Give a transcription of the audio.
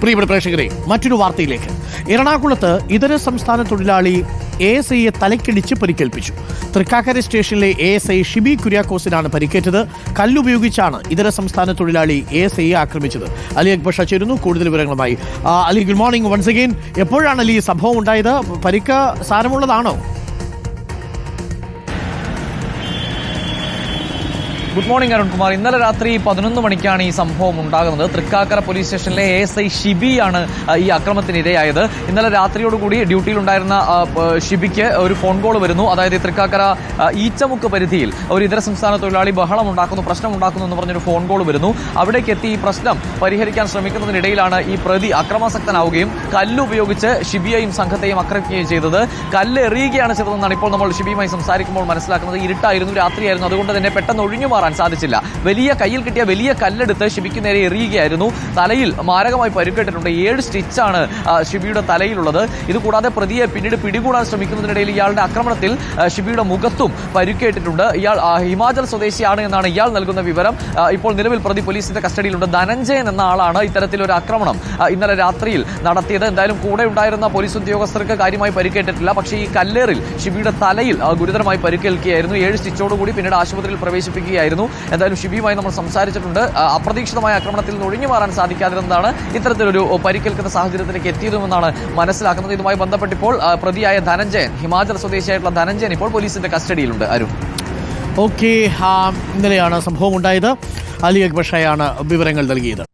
പ്രിയപ്പെട്ട പ്രേക്ഷകരെ മറ്റൊരു വാർത്തയിലേക്ക്. എറണാകുളത്ത് ഇതര സംസ്ഥാന തൊഴിലാളി എ എസ് ഐയെ തലക്കിടിച്ച് പരിക്കേൽപ്പിച്ചു. തൃക്കാക്കര സ്റ്റേഷനിലെ എ എസ് ഐ ഷിബി കുര്യാക്കോസിനാണ് പരിക്കേറ്റത്. കല്ലുപയോഗിച്ചാണ് ഇതര സംസ്ഥാന തൊഴിലാളി എ എസ് ഐയെ ആക്രമിച്ചത്. അലി അക്ബർ ചേരുന്നു കൂടുതൽ വിവരങ്ങളുമായി. Ali good morning once again എപ്പോഴാണ് അലി സംഭവം ഉണ്ടായത്? പരിക്ക് സാരമുള്ളതാണോ? ഗുഡ് മോർണിംഗ് അരുൺകുമാർ ഇന്നലെ രാത്രി പതിനൊന്ന് മണിക്കാണ് ഈ സംഭവം ഉണ്ടാകുന്നത്. തൃക്കാക്കര പോലീസ് സ്റ്റേഷനിലെ എ എസ് ഐ ഷിബിയാണ് ഈ അക്രമത്തിനിരയായത് ഇന്നലെ രാത്രിയോടുകൂടി ഡ്യൂട്ടിയിലുണ്ടായിരുന്ന ഷിബിക്ക് ഒരു ഫോൺ കോൾ വരുന്നു. അതായത് തൃക്കാക്കര ഈച്ചമുക്ക് പരിധിയിൽ ഒരു ഇതര സംസ്ഥാന തൊഴിലാളി ബഹളം ഉണ്ടാക്കുന്നു പ്രശ്നം ഉണ്ടാക്കുന്നു എന്ന് പറഞ്ഞൊരു ഫോൺ കോൾ വരുന്നു. അവിടേക്ക് എത്തി ഈ പ്രശ്നം പരിഹരിക്കാൻ ശ്രമിക്കുന്നതിനിടയിലാണ് ഈ പ്രതി അക്രമാസക്തനാവുകയും കല്ലുപയോഗിച്ച് ഷിബിയെയും സംഘത്തെയും ആക്രമിക്കുകയും ചെയ്തത്. കല്ല് എറിയുകയാണ് ചെയ്തതെന്നാണ് ഇപ്പോൾ നമ്മൾ ഷിബിയുമായി സംസാരിക്കുമ്പോൾ മനസ്സിലാക്കുന്നത്. ഇരുട്ടായിരുന്നു രാത്രിയായിരുന്നു. അതുകൊണ്ട് തന്നെ പെട്ടെന്ന് ഒഴിഞ്ഞു മാറാൻ സാധിച്ചില്ല. വലിയ കയ്യിൽ കിട്ടിയ വലിയ കല്ലെടുത്ത് ഷിബിക്ക് നേരെ എറിയുകയായിരുന്നു. തലയിൽ മാരകമായി പരുക്കേറ്റിട്ടുണ്ട്. ഏഴ് സ്റ്റിച്ചാണ് ഷിബിയുടെ തലയിലുള്ളത്. ഇതുകൂടാതെ പ്രതിയെ പിന്നീട് പിടികൂടാൻ ശ്രമിക്കുന്നതിനിടയിൽ ഇയാളുടെ ആക്രമണത്തിൽ ഷിബിയുടെ മുഖത്തും പരുക്കേറ്റിട്ടുണ്ട്. ഇയാൾ ഹിമാചൽ സ്വദേശിയാണ് എന്നാണ് ഇയാൾ നൽകുന്ന വിവരം. ഇപ്പോൾ നിലവിൽ പ്രതി പോലീസിന്റെ കസ്റ്റഡിയിലുണ്ട്. ധനഞ്ജയൻ എന്ന ആളാണ് ഇത്തരത്തിലൊരു ആക്രമണം ഇന്നലെ രാത്രിയിൽ നടത്തിയത്. എന്തായാലും കൂടെ ഉണ്ടായിരുന്ന പോലീസ് ഉദ്യോഗസ്ഥർക്ക് കാര്യമായി പരിക്കേറ്റിട്ടില്ല. പക്ഷേ ഈ കല്ലേറിൽ ഷിബിയുടെ തലയിൽ ഗുരുതരമായി പരിക്കേൽക്കുകയായിരുന്നു. ഏഴ് സ്റ്റിച്ചോടുകൂടി പിന്നീട് ആശുപത്രിയിൽ പ്രവേശിപ്പിക്കുകയായിരുന്നു. എന്തായാലും ഷിബിയുമായി നമ്മൾ സംസാരിച്ചിട്ടുണ്ട്. അപ്രതീക്ഷിതമായ ആക്രമണത്തിൽ നിന്ന് ഒഴിഞ്ഞു മാറാൻ സാധിക്കാതിരുന്നതാണ് ഇത്തരത്തിലൊരു പരിക്കേൽക്കുന്ന സാഹചര്യത്തിലേക്ക് എത്തിയതുമെന്നാണ് മനസ്സിലാക്കുന്നത്. ഇതുമായി ബന്ധപ്പെട്ടിപ്പോൾ പ്രതിയായ ധനഞ്ജയൻ ഹിമാചൽ സ്വദേശിയായിട്ടുള്ള ധനഞ്ജയൻ ഇപ്പോൾ പോലീസിന്റെ കസ്റ്റഡിയിലുണ്ട്. അരുൺ. ഓക്കെ ഇന്നലെയാണ് സംഭവം ഉണ്ടായത് അലി അക്ബർ ഷായാണ് വിവരങ്ങൾ നൽകിയത്.